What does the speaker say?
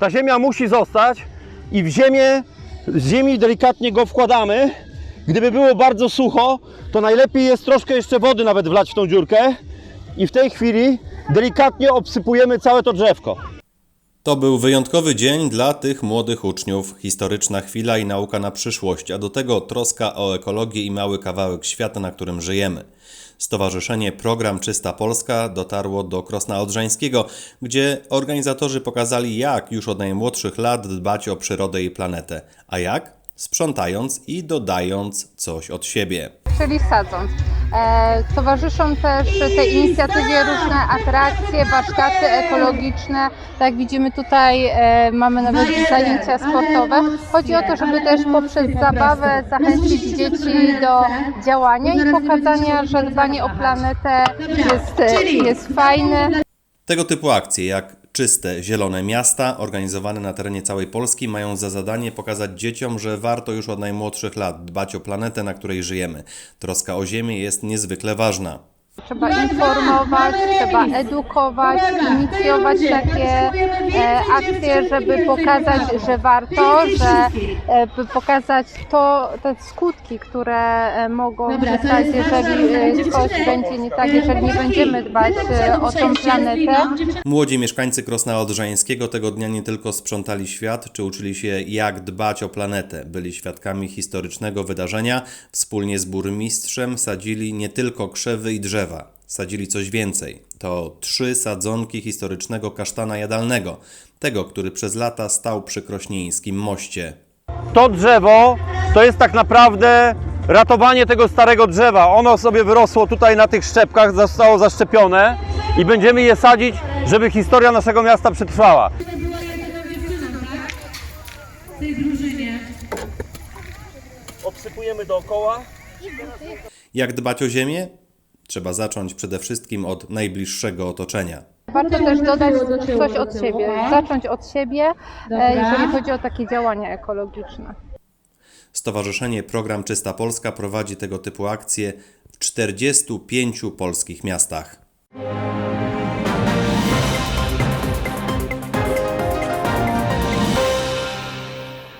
Ta ziemia musi zostać i w ziemię, z ziemi delikatnie go wkładamy. Gdyby było bardzo sucho, to najlepiej jest troszkę jeszcze wody nawet wlać w tą dziurkę i w tej chwili delikatnie obsypujemy całe to drzewko. To był wyjątkowy dzień dla tych młodych uczniów, historyczna chwila i nauka na przyszłość, a do tego troska o ekologię i mały kawałek świata, na którym żyjemy. Stowarzyszenie Program Czysta Polska dotarło do Krosna Odrzańskiego, gdzie organizatorzy pokazali, jak już od najmłodszych lat dbać o przyrodę i planetę. A jak? Sprzątając i dodając coś od siebie. czyli sadząc. E, towarzyszą też tej inicjatywie różne atrakcje, warsztaty ekologiczne. Tak widzimy tutaj e, mamy nawet zajęcia sportowe. Chodzi o to, żeby też poprzez zabawę zachęcić dzieci do działania i pokazania, że dbanie o planetę jest, jest fajne. Tego typu akcje jak czyste, zielone miasta, organizowane na terenie całej Polski, mają za zadanie pokazać dzieciom, że warto już od najmłodszych lat dbać o planetę, na której żyjemy. Troska o Ziemię jest niezwykle ważna. Trzeba informować, trzeba edukować, inicjować takie e, akcje, żeby pokazać, że warto, że e, pokazać to, te skutki, które e, mogą nastać, jeżeli e, coś będzie nie tak, jeżeli nie będziemy dbać e, o tą planetę. Młodzi mieszkańcy Krosna Odrzańskiego tego dnia nie tylko sprzątali świat, czy uczyli się jak dbać o planetę. Byli świadkami historycznego wydarzenia. Wspólnie z burmistrzem sadzili nie tylko krzewy i drzewa. Sadzili coś więcej. To trzy sadzonki historycznego kasztana jadalnego. Tego, który przez lata stał przy krośnieńskim moście. To drzewo to jest tak naprawdę ratowanie tego starego drzewa. Ono sobie wyrosło tutaj na tych szczepkach, zostało zaszczepione i będziemy je sadzić, żeby historia naszego miasta przetrwała. Obsypujemy dookoła. Jak dbać o ziemię? Trzeba zacząć przede wszystkim od najbliższego otoczenia. Warto też dodać coś od siebie, zacząć od siebie, e, jeżeli chodzi o takie działania ekologiczne. Stowarzyszenie Program Czysta Polska prowadzi tego typu akcje w 45 polskich miastach.